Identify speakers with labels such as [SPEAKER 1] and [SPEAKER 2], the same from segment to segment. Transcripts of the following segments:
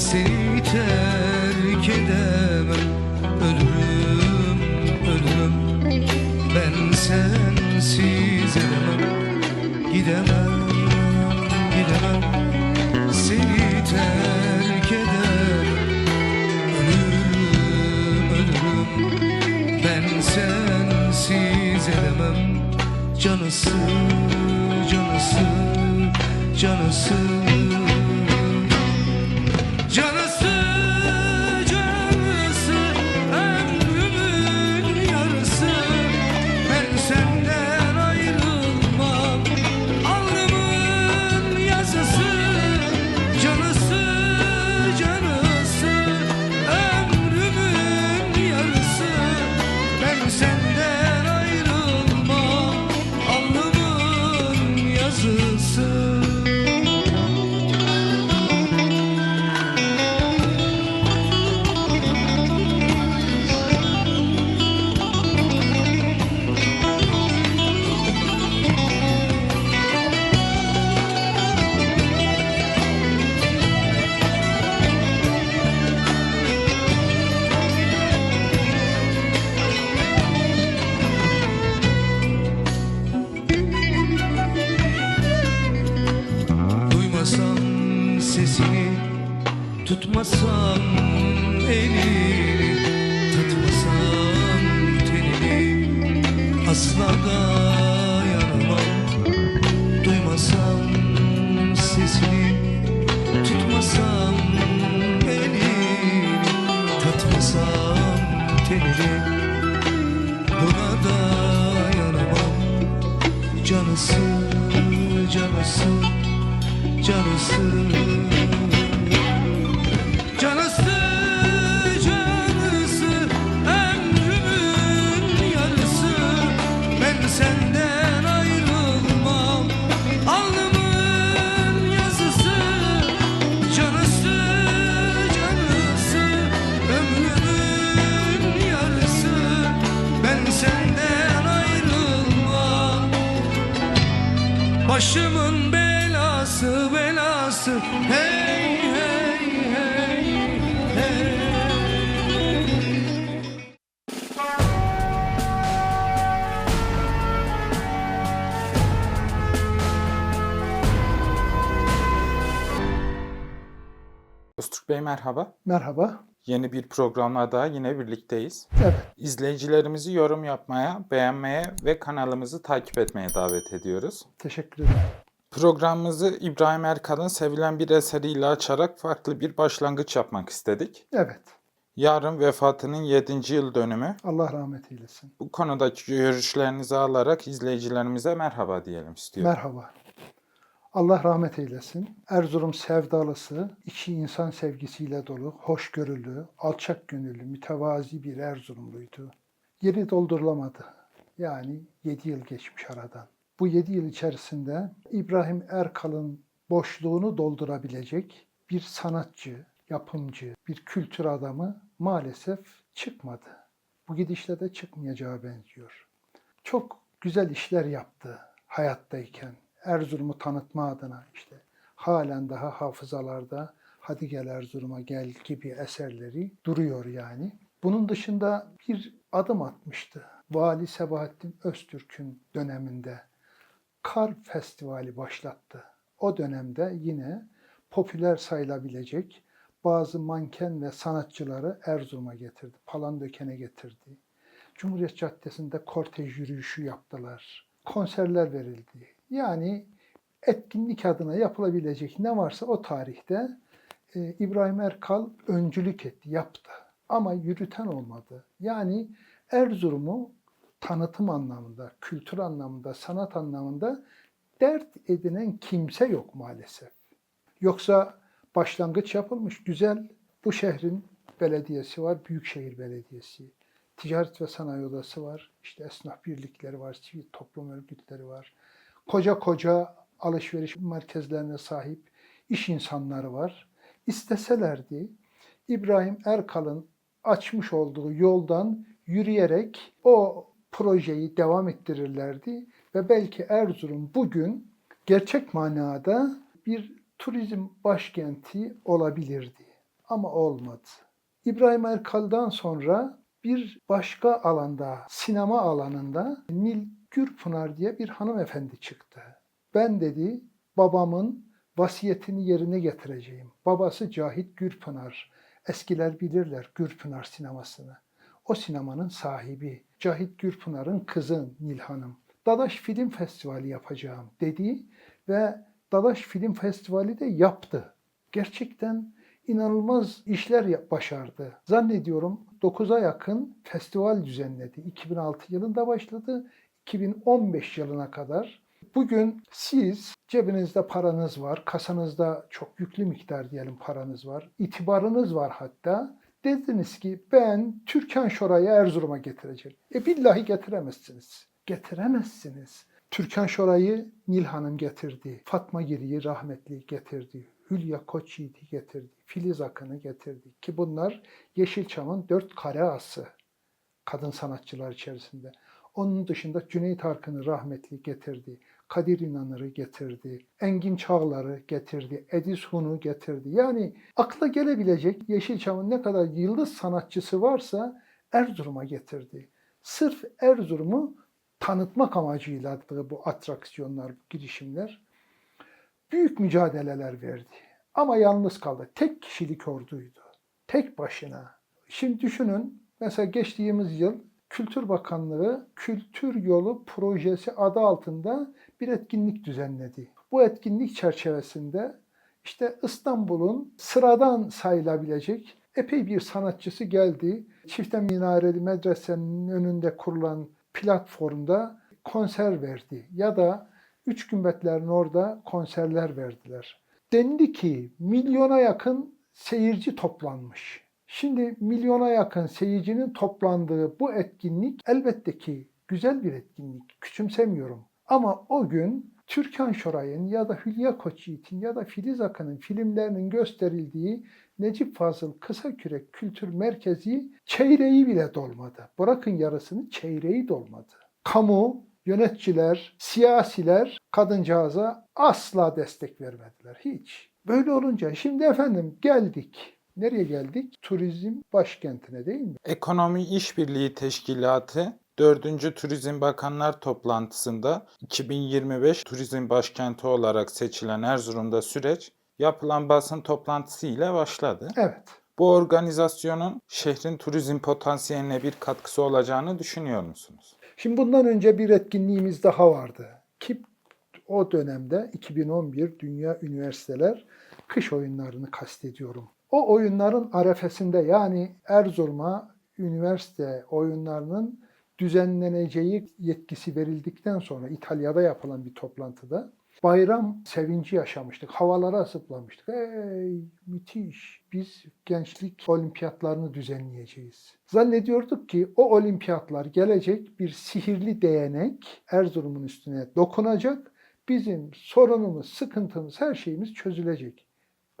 [SPEAKER 1] Seni terk edemem. Ölürüm, ölürüm. Ben sensiz edemem. Gidemem, gidemem. Seni terk edemem. Ölürüm, ölürüm. Ben sensiz edemem. Canısı, canısı, canısı Canısı
[SPEAKER 2] Öztürk Bey merhaba.
[SPEAKER 3] Merhaba.
[SPEAKER 2] Yeni bir programla daha yine birlikteyiz.
[SPEAKER 3] Evet,
[SPEAKER 2] İzleyicilerimizi yorum yapmaya, beğenmeye ve kanalımızı takip etmeye davet ediyoruz.
[SPEAKER 3] teşekkür ederim.
[SPEAKER 2] Programımızı İbrahim Erkal'ın sevilen bir eseriyle açarak farklı bir başlangıç yapmak istedik.
[SPEAKER 3] Evet,
[SPEAKER 2] Yarın vefatının 7. yıl dönümü.
[SPEAKER 3] Allah rahmet eylesin.
[SPEAKER 2] Bu konudaki görüşlerinizi alarak izleyicilerimize merhaba diyelim istiyorum.
[SPEAKER 3] Merhaba. Allah rahmet eylesin. Erzurum sevdalısı, içi insan sevgisiyle dolu, hoşgörülü, alçak gönüllü, mütevazi bir Erzurumluydu. Yeri doldurulamadı. Yani 7 yıl geçmiş aradan. Bu 7 yıl içerisinde İbrahim Erkal'ın boşluğunu doldurabilecek bir sanatçı, yapımcı, bir kültür adamı maalesef çıkmadı. Bu gidişle de çıkmayacağı benziyor. Çok güzel işler yaptı hayattayken. Erzurum'u tanıtma adına işte halen daha hafızalarda Hadi gel Erzurum'a gel gibi eserleri duruyor yani. Bunun dışında bir adım atmıştı. Vali Sebahattin Öztürk'ün döneminde Kar Festivali başlattı. O dönemde yine popüler sayılabilecek bazı manken ve sanatçıları Erzurum'a getirdi. Palandöken'e getirdi. Cumhuriyet Caddesi'nde kortej yürüyüşü yaptılar. Konserler verildi. Yani etkinlik adına yapılabilecek ne varsa o tarihte e, İbrahim Erkal öncülük etti, yaptı. Ama yürüten olmadı. Yani Erzurum'u tanıtım anlamında, kültür anlamında, sanat anlamında dert edinen kimse yok maalesef. Yoksa başlangıç yapılmış güzel bu şehrin belediyesi var, Büyükşehir Belediyesi. Ticaret ve Sanayi Odası var, işte esnaf birlikleri var, sivil toplum örgütleri var. Koca koca alışveriş merkezlerine sahip iş insanları var. İsteselerdi İbrahim Erkal'ın açmış olduğu yoldan yürüyerek o projeyi devam ettirirlerdi ve belki Erzurum bugün gerçek manada bir turizm başkenti olabilirdi. ama olmadı. İbrahim Erkal'dan sonra bir başka alanda, sinema alanında Nil Gürpınar diye bir hanımefendi çıktı. Ben dedi babamın vasiyetini yerine getireceğim. Babası Cahit Gürpınar. Eskiler bilirler Gürpınar sinemasını. O sinemanın sahibi Cahit Gürpınar'ın kızı Nil Hanım. Dadaş Film Festivali yapacağım dedi ve Dadaş Film Festivali de yaptı. Gerçekten inanılmaz işler başardı. Zannediyorum 9'a yakın festival düzenledi. 2006 yılında başladı. 2015 yılına kadar. Bugün siz cebinizde paranız var, kasanızda çok yüklü miktar diyelim paranız var, itibarınız var hatta. Dediniz ki ben Türkan Şoray'ı Erzurum'a getireceğim. E billahi getiremezsiniz. Getiremezsiniz. Türkan Şoray'ı Nil Hanım getirdi. Fatma Giri'yi rahmetli getirdi. Hülya Koçyiğit'i getirdi. Filiz Akın'ı getirdi. Ki bunlar Yeşilçam'ın dört kare ası kadın sanatçılar içerisinde. Onun dışında Cüneyt Arkın'ı rahmetli getirdi. Kadir İnanır'ı getirdi. Engin Çağlar'ı getirdi. Edis Hun'u getirdi. Yani akla gelebilecek Yeşilçam'ın ne kadar yıldız sanatçısı varsa Erzurum'a getirdi. Sırf Erzurum'u tanıtmak amacıyla bu atraksiyonlar, girişimler büyük mücadeleler verdi. Ama yalnız kaldı. Tek kişilik orduydu. Tek başına. Şimdi düşünün mesela geçtiğimiz yıl Kültür Bakanlığı Kültür Yolu Projesi adı altında bir etkinlik düzenledi. Bu etkinlik çerçevesinde işte İstanbul'un sıradan sayılabilecek epey bir sanatçısı geldi. Çifte Minareli Medrese'nin önünde kurulan platformda konser verdi. Ya da Üç Gümbetler'in orada konserler verdiler. Dendi ki milyona yakın seyirci toplanmış. Şimdi milyona yakın seyircinin toplandığı bu etkinlik elbette ki güzel bir etkinlik. Küçümsemiyorum. Ama o gün Türkan Şoray'ın ya da Hülya Koçyiğit'in ya da Filiz Akın'ın filmlerinin gösterildiği Necip Fazıl Kısakürek Kültür Merkezi çeyreği bile dolmadı. Bırakın yarısını çeyreği dolmadı. Kamu, yöneticiler, siyasiler kadıncağıza asla destek vermediler. Hiç. Böyle olunca şimdi efendim geldik. Nereye geldik? Turizm başkentine değil mi?
[SPEAKER 2] Ekonomi İşbirliği Teşkilatı 4. Turizm Bakanlar Toplantısında 2025 turizm başkenti olarak seçilen Erzurum'da süreç yapılan basın toplantısı ile başladı.
[SPEAKER 3] Evet.
[SPEAKER 2] Bu organizasyonun şehrin turizm potansiyeline bir katkısı olacağını düşünüyor musunuz?
[SPEAKER 3] Şimdi bundan önce bir etkinliğimiz daha vardı. Ki o dönemde 2011 Dünya Üniversiteler Kış Oyunlarını kastediyorum. O oyunların arefesinde yani Erzurum'a üniversite oyunlarının düzenleneceği yetkisi verildikten sonra İtalya'da yapılan bir toplantıda bayram sevinci yaşamıştık. Havalara zıplamıştık. Ey müthiş. Biz gençlik olimpiyatlarını düzenleyeceğiz. Zannediyorduk ki o olimpiyatlar gelecek bir sihirli değnek Erzurum'un üstüne dokunacak. Bizim sorunumuz, sıkıntımız, her şeyimiz çözülecek.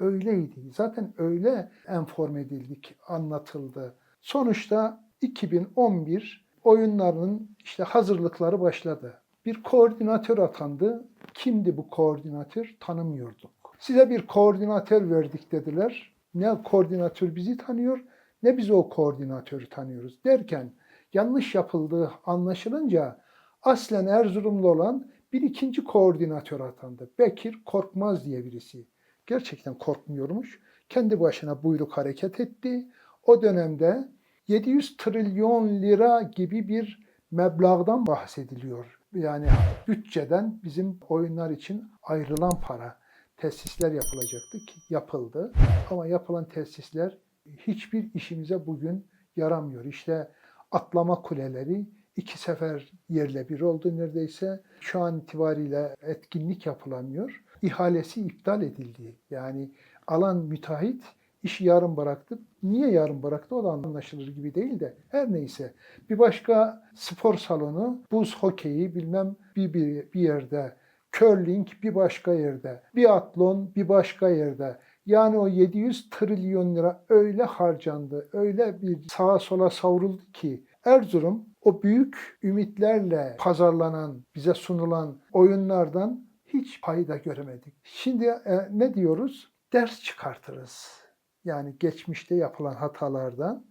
[SPEAKER 3] Öyleydi. Zaten öyle enforme edildik, anlatıldı. Sonuçta 2011 oyunlarının işte hazırlıkları başladı. Bir koordinatör atandı. Kimdi bu koordinatör? Tanımıyorduk. Size bir koordinatör verdik dediler. Ne koordinatör bizi tanıyor ne biz o koordinatörü tanıyoruz derken yanlış yapıldığı anlaşılınca aslen Erzurumlu olan bir ikinci koordinatör atandı. Bekir Korkmaz diye birisi. Gerçekten korkmuyormuş. Kendi başına buyruk hareket etti. O dönemde 700 trilyon lira gibi bir meblağdan bahsediliyor. Yani bütçeden bizim oyunlar için ayrılan para. Tesisler yapılacaktı ki yapıldı. Ama yapılan tesisler hiçbir işimize bugün yaramıyor. İşte atlama kuleleri iki sefer yerle bir oldu neredeyse. Şu an itibariyle etkinlik yapılamıyor. İhalesi iptal edildi. Yani alan müteahhit işi yarım bıraktı. Niye yarım bıraktı o da anlaşılır gibi değil de her neyse. Bir başka spor salonu buz hokeyi bilmem bir, bir, bir yerde curling bir başka yerde, biatlon bir başka yerde. Yani o 700 trilyon lira öyle harcandı, öyle bir sağa sola savruldu ki Erzurum o büyük ümitlerle pazarlanan, bize sunulan oyunlardan hiç payda göremedik. Şimdi e, ne diyoruz? Ders çıkartırız. Yani geçmişte yapılan hatalardan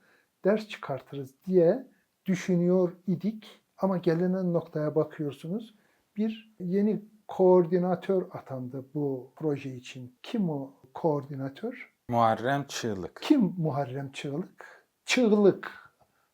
[SPEAKER 3] ders çıkartırız diye düşünüyor idik. Ama gelinen noktaya bakıyorsunuz. Bir yeni koordinatör atandı bu proje için. Kim o koordinatör?
[SPEAKER 2] Muharrem Çığlık.
[SPEAKER 3] Kim Muharrem Çığlık? Çığlık.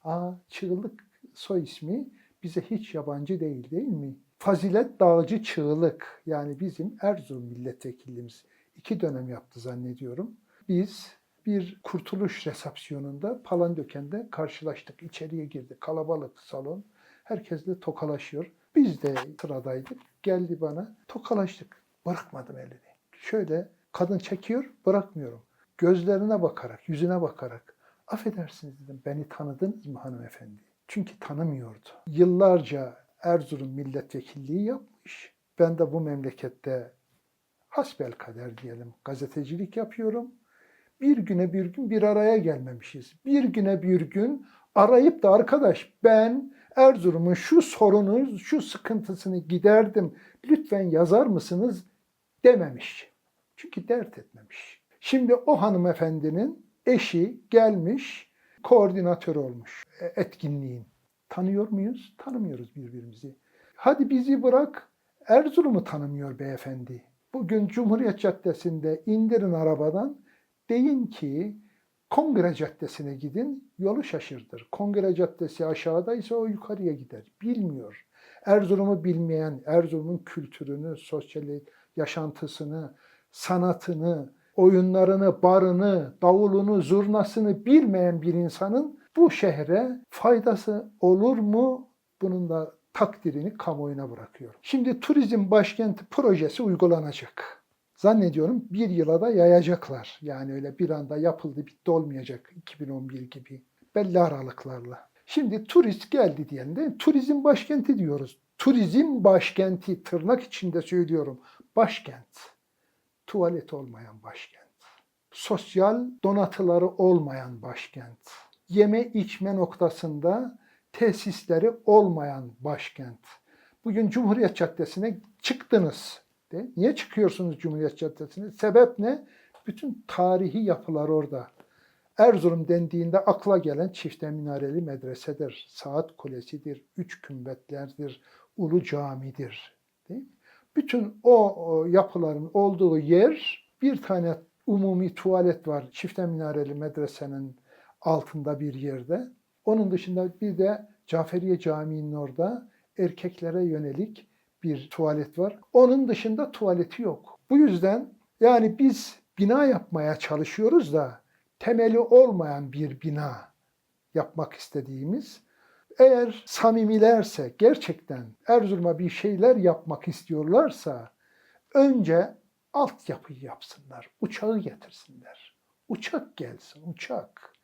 [SPEAKER 3] Aa, Çığlık soy ismi bize hiç yabancı değil değil mi? Fazilet Dağcı Çığlık yani bizim Erzurum milletvekilimiz iki dönem yaptı zannediyorum. Biz bir kurtuluş resepsiyonunda Palandöken'de karşılaştık. İçeriye girdi. Kalabalık salon. Herkesle tokalaşıyor. Biz de sıradaydık. Geldi bana. Tokalaştık. Bırakmadım elini. Şöyle kadın çekiyor. Bırakmıyorum. Gözlerine bakarak, yüzüne bakarak. Affedersiniz dedim. Beni tanıdınız mı hanımefendi? Çünkü tanımıyordu. Yıllarca Erzurum milletvekilliği yapmış. Ben de bu memlekette hasbel kader diyelim gazetecilik yapıyorum. Bir güne bir gün bir araya gelmemişiz. Bir güne bir gün arayıp da arkadaş ben Erzurum'un şu sorunu, şu sıkıntısını giderdim. Lütfen yazar mısınız dememiş. Çünkü dert etmemiş. Şimdi o hanımefendinin eşi gelmiş, koordinatör olmuş e, etkinliğin. Tanıyor muyuz? Tanımıyoruz birbirimizi. Hadi bizi bırak, Erzurum'u tanımıyor beyefendi. Bugün Cumhuriyet Caddesi'nde indirin arabadan, deyin ki Kongre Caddesi'ne gidin, yolu şaşırdır. Kongre Caddesi aşağıdaysa o yukarıya gider. Bilmiyor. Erzurum'u bilmeyen, Erzurum'un kültürünü, sosyal yaşantısını, sanatını, oyunlarını, barını, davulunu, zurnasını bilmeyen bir insanın bu şehre faydası olur mu? Bunun da takdirini kamuoyuna bırakıyorum. Şimdi turizm başkenti projesi uygulanacak. Zannediyorum bir yıla da yayacaklar. Yani öyle bir anda yapıldı bitti olmayacak 2011 gibi. Belli aralıklarla. Şimdi turist geldi değil mi? Turizm başkenti diyoruz. Turizm başkenti tırnak içinde söylüyorum. Başkent. Tuvalet olmayan başkent. Sosyal donatıları olmayan başkent. Yeme içme noktasında tesisleri olmayan başkent. Bugün Cumhuriyet Caddesi'ne çıktınız. De. Niye çıkıyorsunuz Cumhuriyet Caddesi'ne? Sebep ne? Bütün tarihi yapılar orada. Erzurum dendiğinde akla gelen çifte minareli medresedir, saat kulesidir, üç kümbetlerdir, ulu camidir. Değil mi? Bütün o, o yapıların olduğu yer bir tane umumi tuvalet var çifte minareli medresenin altında bir yerde. Onun dışında bir de Caferiye Camii'nin orada erkeklere yönelik bir tuvalet var. Onun dışında tuvaleti yok. Bu yüzden yani biz bina yapmaya çalışıyoruz da temeli olmayan bir bina yapmak istediğimiz eğer samimilerse gerçekten Erzurum'a bir şeyler yapmak istiyorlarsa önce altyapıyı yapsınlar. Uçağı getirsinler. Uçak gelsin, uçak.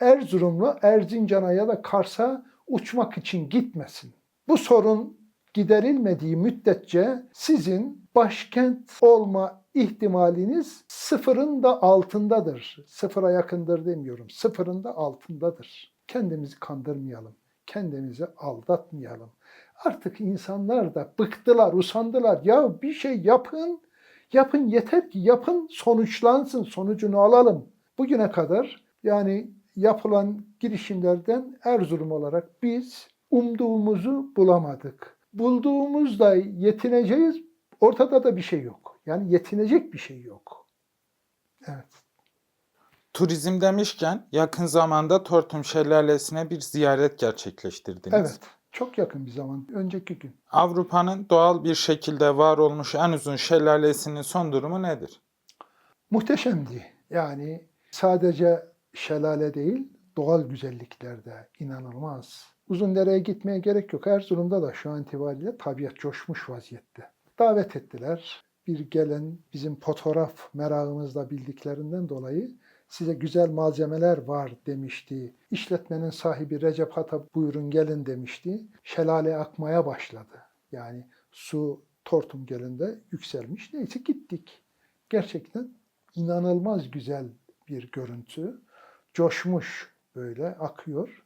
[SPEAKER 3] Erzurumlu Erzincan'a ya da Kars'a uçmak için gitmesin. Bu sorun giderilmediği müddetçe sizin başkent olma ihtimaliniz sıfırın da altındadır. Sıfıra yakındır demiyorum. Sıfırın da altındadır. Kendimizi kandırmayalım. Kendimizi aldatmayalım. Artık insanlar da bıktılar, usandılar. Ya bir şey yapın, yapın yeter ki yapın sonuçlansın, sonucunu alalım. Bugüne kadar yani yapılan girişimlerden Erzurum olarak biz umduğumuzu bulamadık. Bulduğumuzda yetineceğiz. Ortada da bir şey yok. Yani yetinecek bir şey yok. Evet.
[SPEAKER 2] Turizm demişken yakın zamanda Tortum Şelalesi'ne bir ziyaret gerçekleştirdiniz.
[SPEAKER 3] Evet. Çok yakın bir zaman. Önceki gün.
[SPEAKER 2] Avrupa'nın doğal bir şekilde var olmuş en uzun şelalesinin son durumu nedir?
[SPEAKER 3] Muhteşemdi. Yani sadece şelale değil, doğal güzelliklerde inanılmaz. Uzundere'ye gitmeye gerek yok. Erzurum'da da şu an itibariyle tabiat coşmuş vaziyette. Davet ettiler. Bir gelen bizim fotoğraf merakımızda bildiklerinden dolayı size güzel malzemeler var demişti. İşletmenin sahibi Recep Hatap buyurun gelin demişti. Şelale akmaya başladı. Yani su Tortum Gölü'nde yükselmiş. Neyse gittik. Gerçekten inanılmaz güzel bir görüntü. Coşmuş böyle akıyor.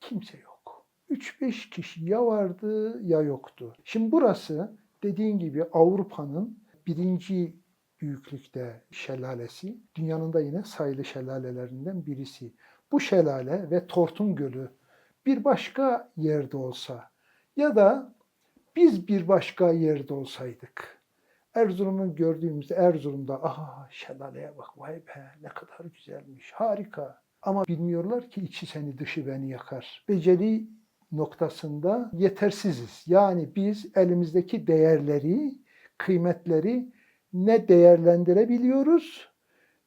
[SPEAKER 3] Kimse yok. 3-5 kişi ya vardı ya yoktu. Şimdi burası dediğin gibi Avrupa'nın birinci büyüklükte şelalesi. Dünyanın da yine sayılı şelalelerinden birisi. Bu şelale ve Tortun Gölü bir başka yerde olsa ya da biz bir başka yerde olsaydık. Erzurum'u gördüğümüzde Erzurum'da aha şelaleye bak vay be ne kadar güzelmiş harika. Ama bilmiyorlar ki içi seni dışı beni yakar. Beceri noktasında yetersiziz. Yani biz elimizdeki değerleri, kıymetleri ne değerlendirebiliyoruz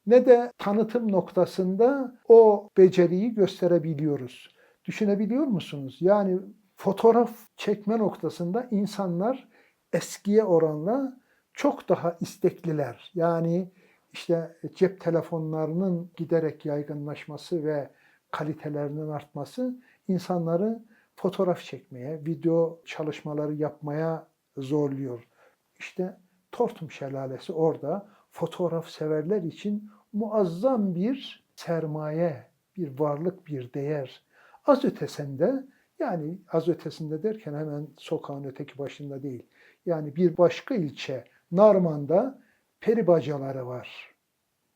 [SPEAKER 3] ne de tanıtım noktasında o beceriyi gösterebiliyoruz. Düşünebiliyor musunuz? Yani fotoğraf çekme noktasında insanlar eskiye oranla çok daha istekliler. Yani işte cep telefonlarının giderek yaygınlaşması ve kalitelerinin artması insanları fotoğraf çekmeye, video çalışmaları yapmaya zorluyor. İşte Tortum Şelalesi orada fotoğraf severler için muazzam bir sermaye, bir varlık, bir değer. Az ötesinde yani az ötesinde derken hemen sokağın öteki başında değil. Yani bir başka ilçe Narman'da peri bacaları var.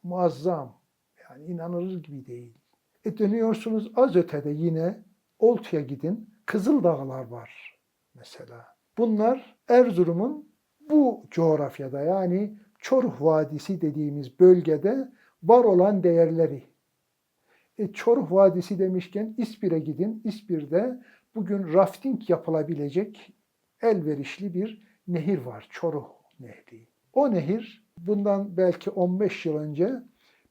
[SPEAKER 3] Muazzam. Yani inanılır gibi değil. E dönüyorsunuz az ötede yine Oltu'ya gidin. Kızıldağlar var mesela. Bunlar Erzurum'un bu coğrafyada yani Çoruh Vadisi dediğimiz bölgede var olan değerleri. E, Çoruh Vadisi demişken İspir'e gidin. İspir'de bugün rafting yapılabilecek elverişli bir nehir var. Çoruh Nehri. O nehir bundan belki 15 yıl önce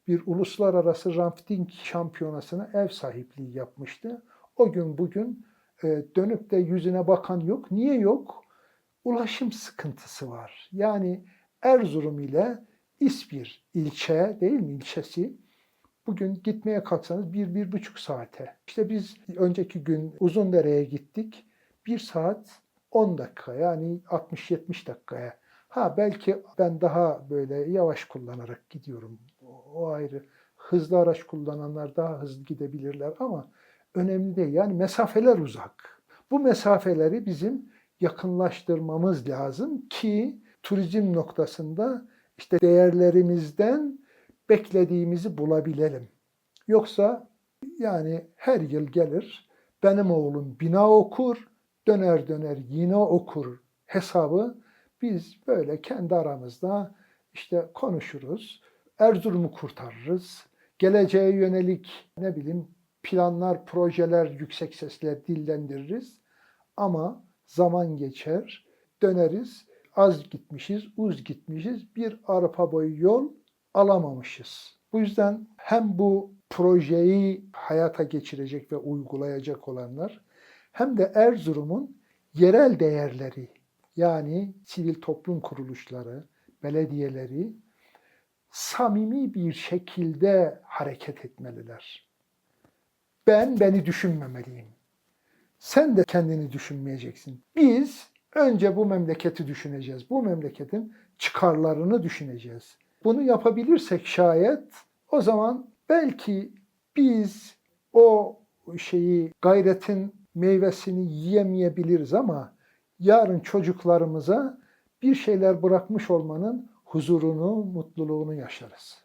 [SPEAKER 3] bir uluslararası rafting şampiyonasına ev sahipliği yapmıştı. O gün bugün e, dönüp de yüzüne bakan yok. Niye yok? Ulaşım sıkıntısı var. Yani Erzurum ile İspir ilçe değil mi ilçesi bugün gitmeye kalksanız bir, bir buçuk saate. İşte biz önceki gün Uzundere'ye gittik. Bir saat 10 dakika yani 60-70 dakikaya. Ha belki ben daha böyle yavaş kullanarak gidiyorum. O, ayrı. Hızlı araç kullananlar daha hızlı gidebilirler ama önemli değil. Yani mesafeler uzak. Bu mesafeleri bizim yakınlaştırmamız lazım ki turizm noktasında işte değerlerimizden beklediğimizi bulabilelim. Yoksa yani her yıl gelir benim oğlum bina okur, döner döner yine okur hesabı biz böyle kendi aramızda işte konuşuruz. Erzurum'u kurtarırız. Geleceğe yönelik ne bileyim planlar, projeler yüksek sesle dillendiririz. Ama zaman geçer, döneriz. Az gitmişiz, uz gitmişiz. Bir arpa boyu yol alamamışız. Bu yüzden hem bu projeyi hayata geçirecek ve uygulayacak olanlar hem de Erzurum'un yerel değerleri yani sivil toplum kuruluşları, belediyeleri samimi bir şekilde hareket etmeliler. Ben beni düşünmemeliyim. Sen de kendini düşünmeyeceksin. Biz önce bu memleketi düşüneceğiz. Bu memleketin çıkarlarını düşüneceğiz. Bunu yapabilirsek şayet o zaman belki biz o şeyi gayretin meyvesini yiyemeyebiliriz ama yarın çocuklarımıza bir şeyler bırakmış olmanın huzurunu, mutluluğunu yaşarız.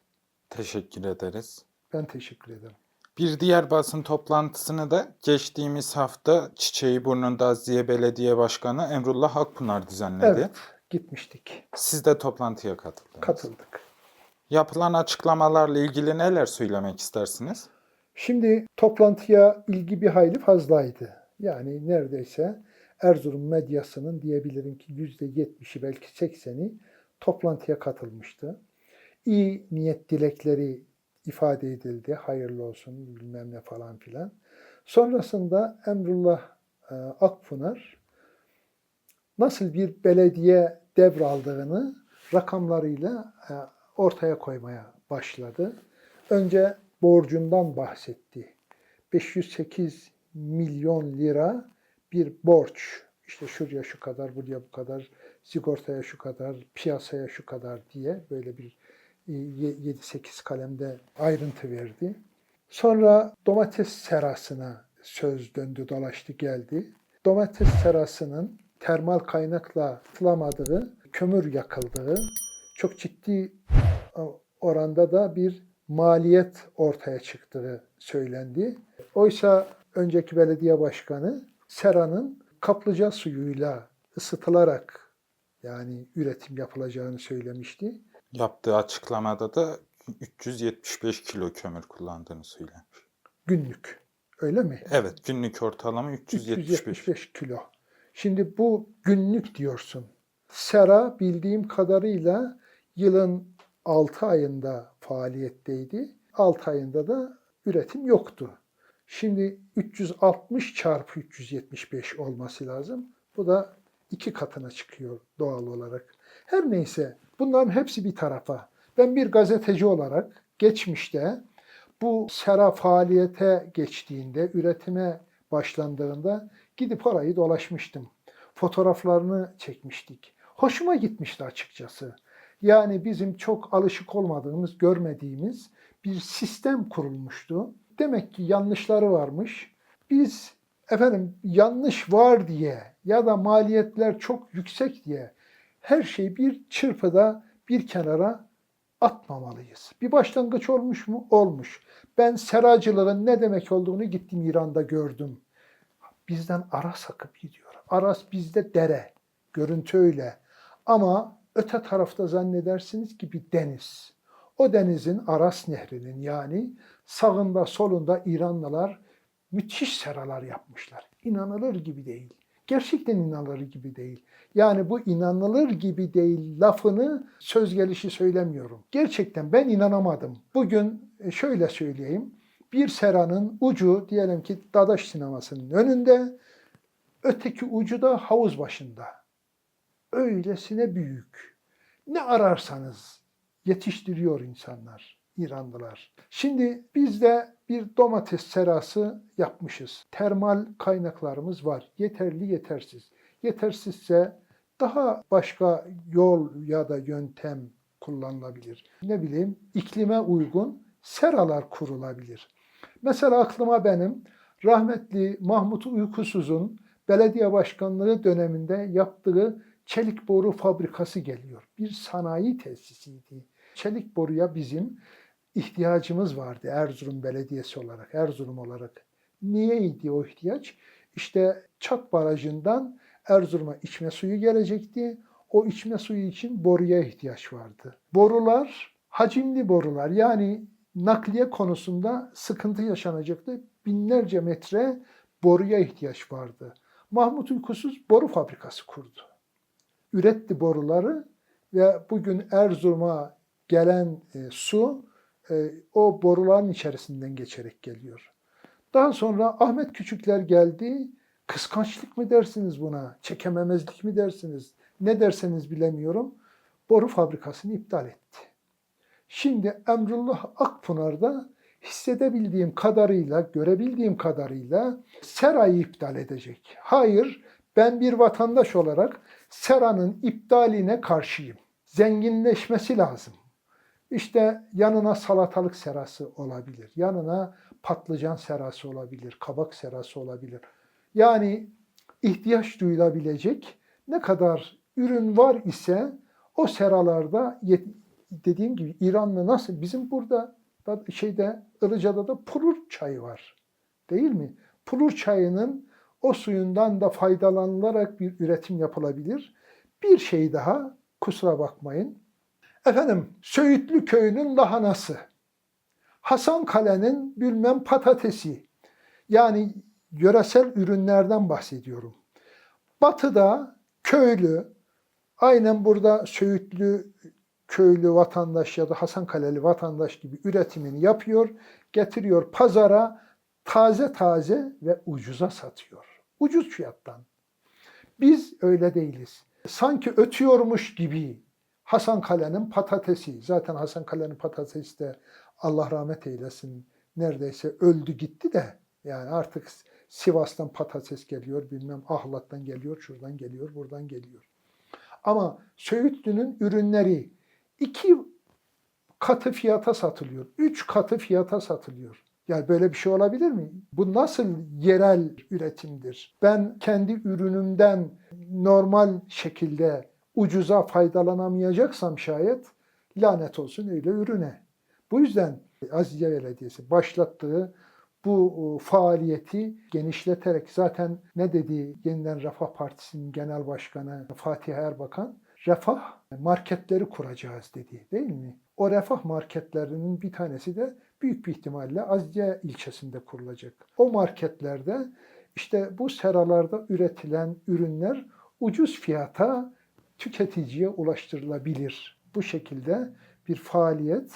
[SPEAKER 2] Teşekkür ederiz.
[SPEAKER 3] Ben teşekkür ederim.
[SPEAKER 2] Bir diğer basın toplantısını da geçtiğimiz hafta Çiçeği Burnunda Aziye Belediye Başkanı Emrullah Akpınar düzenledi.
[SPEAKER 3] Evet, gitmiştik,
[SPEAKER 2] Siz de toplantıya katıldınız.
[SPEAKER 3] katıldık.
[SPEAKER 2] Yapılan açıklamalarla ilgili neler söylemek istersiniz?
[SPEAKER 3] Şimdi toplantıya ilgi bir hayli fazlaydı. Yani neredeyse Erzurum medyasının diyebilirim ki yüzde yetmişi belki sekseni toplantıya katılmıştı. İyi niyet dilekleri ifade edildi. Hayırlı olsun bilmem ne falan filan. Sonrasında Emrullah e, Akpınar nasıl bir belediye devraldığını rakamlarıyla e, ortaya koymaya başladı. Önce borcundan bahsetti. 508 milyon lira bir borç. İşte şuraya şu kadar, buraya bu kadar, sigortaya şu kadar, piyasaya şu kadar diye böyle bir e, 7-8 kalemde ayrıntı verdi. Sonra domates serasına söz döndü dolaştı geldi. Domates serasının termal kaynakla ıslamadığı, kömür yakıldığı, çok ciddi e, oranda da bir maliyet ortaya çıktığı söylendi. Oysa önceki belediye başkanı seranın kaplıca suyuyla ısıtılarak yani üretim yapılacağını söylemişti.
[SPEAKER 2] Yaptığı açıklamada da 375 kilo kömür kullandığını söylemiş.
[SPEAKER 3] Günlük. Öyle mi?
[SPEAKER 2] Evet günlük ortalama 375.
[SPEAKER 3] 375 kilo. Şimdi bu günlük diyorsun. Sera bildiğim kadarıyla yılın 6 ayında faaliyetteydi. 6 ayında da üretim yoktu. Şimdi 360 çarpı 375 olması lazım. Bu da iki katına çıkıyor doğal olarak. Her neyse bunların hepsi bir tarafa. Ben bir gazeteci olarak geçmişte bu sera faaliyete geçtiğinde, üretime başlandığında gidip orayı dolaşmıştım. Fotoğraflarını çekmiştik. Hoşuma gitmişti açıkçası. Yani bizim çok alışık olmadığımız, görmediğimiz bir sistem kurulmuştu. Demek ki yanlışları varmış. Biz efendim yanlış var diye ya da maliyetler çok yüksek diye her şeyi bir çırpıda bir kenara atmamalıyız. Bir başlangıç olmuş mu? Olmuş. Ben seracılığın ne demek olduğunu gittim İran'da gördüm. Bizden Aras akıp gidiyor. Aras bizde dere. Görüntü öyle. Ama öte tarafta zannedersiniz ki bir deniz. O denizin Aras Nehri'nin yani sağında solunda İranlılar müthiş seralar yapmışlar. İnanılır gibi değil. Gerçekten inanılır gibi değil. Yani bu inanılır gibi değil lafını söz gelişi söylemiyorum. Gerçekten ben inanamadım. Bugün e, şöyle söyleyeyim. Bir seranın ucu diyelim ki Dadaş sinemasının önünde, öteki ucu da havuz başında. Öylesine büyük. Ne ararsanız yetiştiriyor insanlar, İranlılar. Şimdi biz de bir domates serası yapmışız. Termal kaynaklarımız var. Yeterli yetersiz. Yetersizse daha başka yol ya da yöntem kullanılabilir. Ne bileyim iklime uygun seralar kurulabilir. Mesela aklıma benim rahmetli Mahmut Uykusuz'un belediye başkanlığı döneminde yaptığı çelik boru fabrikası geliyor. Bir sanayi tesisiydi. Çelik boruya bizim ihtiyacımız vardı Erzurum Belediyesi olarak, Erzurum olarak. Niyeydi o ihtiyaç? İşte Çat Barajı'ndan Erzurum'a içme suyu gelecekti. O içme suyu için boruya ihtiyaç vardı. Borular hacimli borular yani nakliye konusunda sıkıntı yaşanacaktı. Binlerce metre boruya ihtiyaç vardı. Mahmut Uykusuz boru fabrikası kurdu. Üretti boruları ve bugün Erzurum'a gelen e, su e, o boruların içerisinden geçerek geliyor. Daha sonra Ahmet Küçükler geldi. Kıskançlık mı dersiniz buna? Çekememezlik mi dersiniz? Ne derseniz bilemiyorum. Boru fabrikasını iptal etti. Şimdi Emrullah Akpınar'da hissedebildiğim kadarıyla, görebildiğim kadarıyla serayı iptal edecek. Hayır, ben bir vatandaş olarak seranın iptaline karşıyım. Zenginleşmesi lazım. İşte yanına salatalık serası olabilir. Yanına patlıcan serası olabilir. Kabak serası olabilir. Yani ihtiyaç duyulabilecek ne kadar ürün var ise o seralarda dediğim gibi İranlı nasıl bizim burada da şeyde Ilıca'da da pulur çayı var. Değil mi? Pulur çayının o suyundan da faydalanılarak bir üretim yapılabilir. Bir şey daha kusura bakmayın. Efendim Söğütlü köyünün lahanası. Hasan Kale'nin bilmem patatesi. Yani yöresel ürünlerden bahsediyorum. Batıda köylü, aynen burada Söğütlü köylü vatandaş ya da Hasankaleli vatandaş gibi üretimini yapıyor, getiriyor pazara taze taze ve ucuza satıyor. Ucuz fiyattan. Biz öyle değiliz. Sanki ötüyormuş gibi Hasan Kale'nin patatesi, zaten Hasan Kale'nin patatesi de Allah rahmet eylesin neredeyse öldü gitti de yani artık Sivas'tan patates geliyor, bilmem Ahlat'tan geliyor, şuradan geliyor, buradan geliyor. Ama Söğütlü'nün ürünleri iki katı fiyata satılıyor, üç katı fiyata satılıyor. Yani böyle bir şey olabilir mi? Bu nasıl yerel üretimdir? Ben kendi ürünümden normal şekilde ucuza faydalanamayacaksam şayet lanet olsun öyle ürüne. Bu yüzden Azize Belediyesi başlattığı bu e, faaliyeti genişleterek zaten ne dedi Yeniden Refah Partisi'nin genel başkanı Fatih Erbakan? Refah marketleri kuracağız dedi değil mi? O refah marketlerinin bir tanesi de büyük bir ihtimalle Azize ilçesinde kurulacak. O marketlerde işte bu seralarda üretilen ürünler ucuz fiyata tüketiciye ulaştırılabilir. Bu şekilde bir faaliyet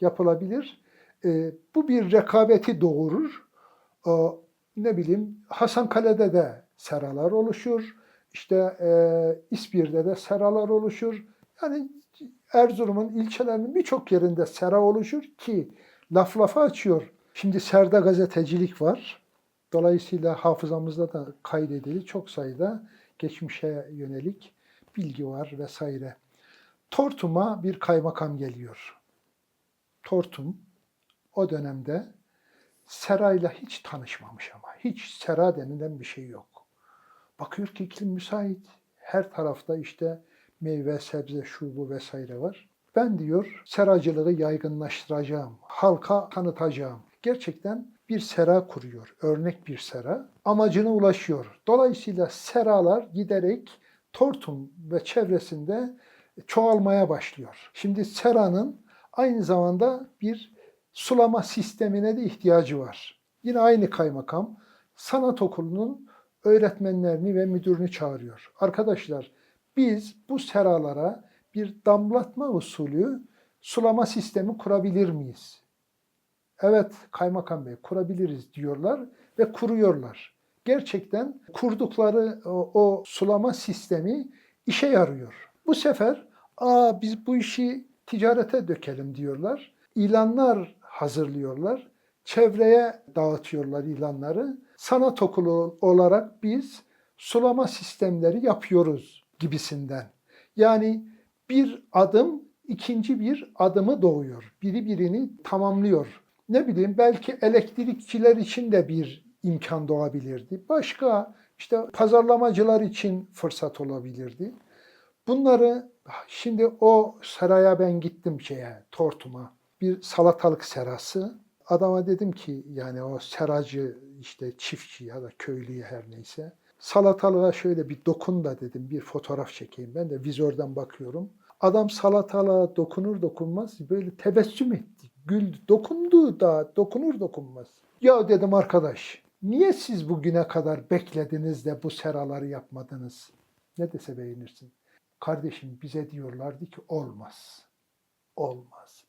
[SPEAKER 3] yapılabilir. E, bu bir rekabeti doğurur. E, ne bileyim Hasankale'de de seralar oluşur. İşte e, İspir'de de seralar oluşur. Yani Erzurum'un ilçelerinin birçok yerinde sera oluşur ki laf lafa açıyor. Şimdi serde gazetecilik var. Dolayısıyla hafızamızda da kaydedili çok sayıda geçmişe yönelik bilgi var vesaire. Tortum'a bir kaymakam geliyor. Tortum o dönemde serayla hiç tanışmamış ama. Hiç sera denilen bir şey yok. Bakıyor ki iklim müsait. Her tarafta işte meyve, sebze, şu bu vesaire var. Ben diyor seracılığı yaygınlaştıracağım, halka tanıtacağım. Gerçekten bir sera kuruyor, örnek bir sera. Amacına ulaşıyor. Dolayısıyla seralar giderek Tortum ve çevresinde çoğalmaya başlıyor. Şimdi seranın aynı zamanda bir sulama sistemine de ihtiyacı var. Yine aynı kaymakam sanat okulunun öğretmenlerini ve müdürünü çağırıyor. Arkadaşlar biz bu seralara bir damlatma usulü sulama sistemi kurabilir miyiz? Evet kaymakam bey kurabiliriz diyorlar ve kuruyorlar. Gerçekten kurdukları o, o sulama sistemi işe yarıyor. Bu sefer aa biz bu işi ticarete dökelim diyorlar. İlanlar hazırlıyorlar. Çevreye dağıtıyorlar ilanları. Sanat okulu olarak biz sulama sistemleri yapıyoruz gibisinden. Yani bir adım ikinci bir adımı doğuyor. Biri birini tamamlıyor. Ne bileyim belki elektrikçiler için de bir imkan doğabilirdi. Başka işte pazarlamacılar için fırsat olabilirdi. Bunları şimdi o saraya ben gittim şeye Tortum'a. Bir salatalık serası. Adama dedim ki yani o seracı işte çiftçi ya da köylüye her neyse. Salatalığa şöyle bir dokun da dedim bir fotoğraf çekeyim. Ben de vizörden bakıyorum. Adam salatalığa dokunur dokunmaz böyle tebessüm etti. Güldü. Dokundu da dokunur dokunmaz. Ya dedim arkadaş niye siz bugüne kadar beklediniz de bu seraları yapmadınız? Ne dese beğenirsin. Kardeşim bize diyorlardı ki olmaz. Olmaz.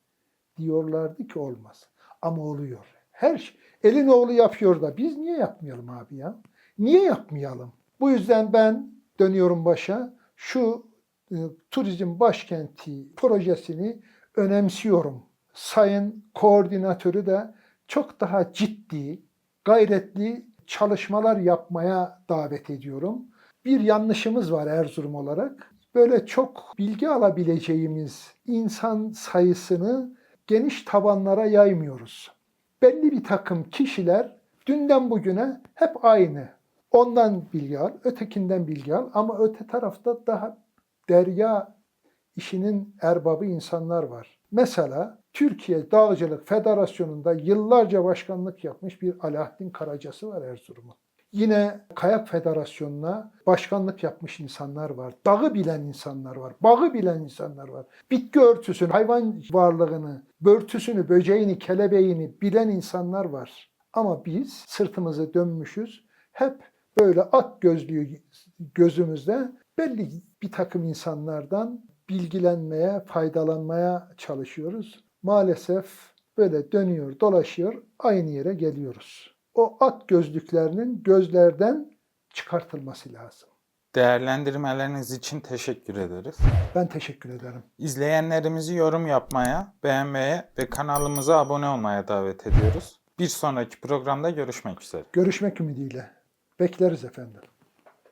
[SPEAKER 3] Diyorlardı ki olmaz. Ama oluyor. Her şey. Elin oğlu yapıyor da biz niye yapmayalım abi ya? Niye yapmayalım? Bu yüzden ben dönüyorum başa. Şu e, turizm başkenti projesini önemsiyorum. Sayın koordinatörü de çok daha ciddi, gayretli çalışmalar yapmaya davet ediyorum. Bir yanlışımız var Erzurum olarak. Böyle çok bilgi alabileceğimiz insan sayısını geniş tabanlara yaymıyoruz. Belli bir takım kişiler dünden bugüne hep aynı. Ondan bilgi al, ötekinden bilgi al ama öte tarafta daha derya işinin erbabı insanlar var. Mesela Türkiye Dağcılık Federasyonu'nda yıllarca başkanlık yapmış bir Alaaddin Karacası var Erzurum'un. Yine Kayak Federasyonu'na başkanlık yapmış insanlar var. Dağı bilen insanlar var. Bağı bilen insanlar var. Bitki örtüsünü, hayvan varlığını, börtüsünü, böceğini, kelebeğini bilen insanlar var. Ama biz sırtımızı dönmüşüz. Hep böyle at gözlüğü gözümüzde belli bir takım insanlardan bilgilenmeye, faydalanmaya çalışıyoruz. Maalesef böyle dönüyor, dolaşıyor, aynı yere geliyoruz. O at gözlüklerinin gözlerden çıkartılması lazım.
[SPEAKER 2] Değerlendirmeleriniz için teşekkür ederiz.
[SPEAKER 3] Ben teşekkür ederim.
[SPEAKER 2] İzleyenlerimizi yorum yapmaya, beğenmeye ve kanalımıza abone olmaya davet ediyoruz. Bir sonraki programda görüşmek üzere.
[SPEAKER 3] Görüşmek ümidiyle. Bekleriz efendim.